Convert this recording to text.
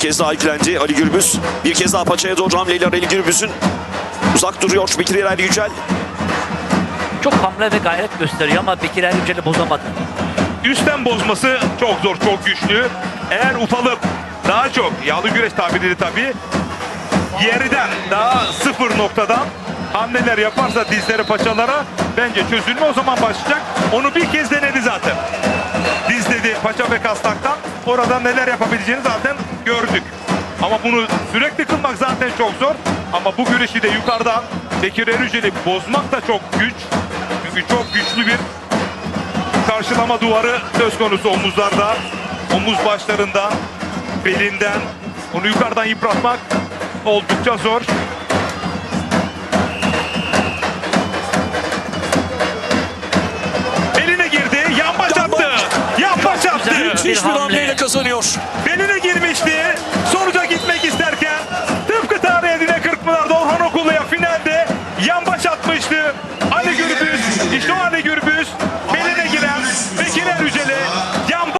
kez daha yüklendi Ali Gürbüz. Bir kez daha paçaya doğru hamleyle Ali Gürbüz'ün uzak duruyor Bekir Erer Yücel. Çok hamle ve gayret gösteriyor ama Bekir Er Yücel'i bozamadı. Üstten bozması çok zor, çok güçlü. Eğer ufalıp daha çok, yağlı güreş tabiriyle tabii, yerden daha sıfır noktadan hamleler yaparsa dizleri paçalara bence çözülme o zaman başlayacak. Onu bir kez denedi zaten. Dizledi paça ve kastaktan. Oradan neler yapabileceğini zaten gördük. Ama bunu sürekli kılmak zaten çok zor. Ama bu güreşi de yukarıdan Bekir Erücel'i bozmak da çok güç. Çünkü çok güçlü bir karşılama duvarı söz konusu omuzlarda, omuz başlarından, belinden. Onu yukarıdan yıpratmak oldukça zor. müthiş bir, hamle. hamleyle kazanıyor. Beline girmişti. Sonuca gitmek isterken tıpkı tarihe dine 40'larda Orhan Okullu'ya finalde yan baş atmıştı.